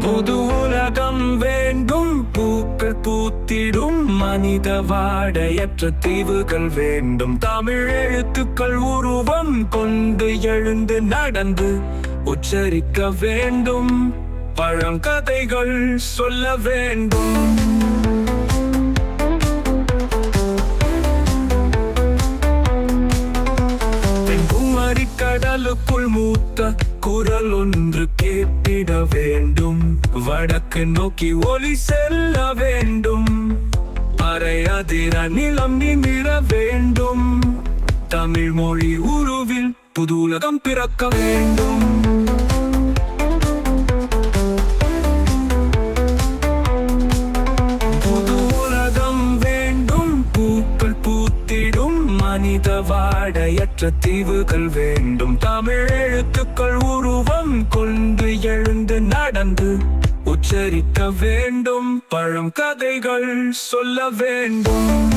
புது உலகம் வேண்டும். பூக்கள் பூத்திடும். மனித வாடையற்ற தீவுகள் வேண்டும். தமிழ் எழுத்துக்கள் உருவம் கொண்டு எழுந்து நடந்து உச்சரிக்க வேண்டும். பழங்கதைகள் சொல்ல வேண்டும். கடலுக்குள் மூத்த குரல் ஒன்று கேட்டிட வேண்டும். வடக்கு நோக்கி ஒலி செல்ல வேண்டும். அரையதிர நிலம் நிமிர வேண்டும். தமிழ் மொழி உருவில் புது உலகம் பிறக்க வேண்டும். புது உலகம் வேண்டும். பூக்கள் பூத்திடும். மனித வாடையற்ற தீவுகள் வேண்டும். தமிழே எழுந்து நடந்து உச்சரிக்க வேண்டும். பழம் கதைகள் சொல்ல வேண்டும்.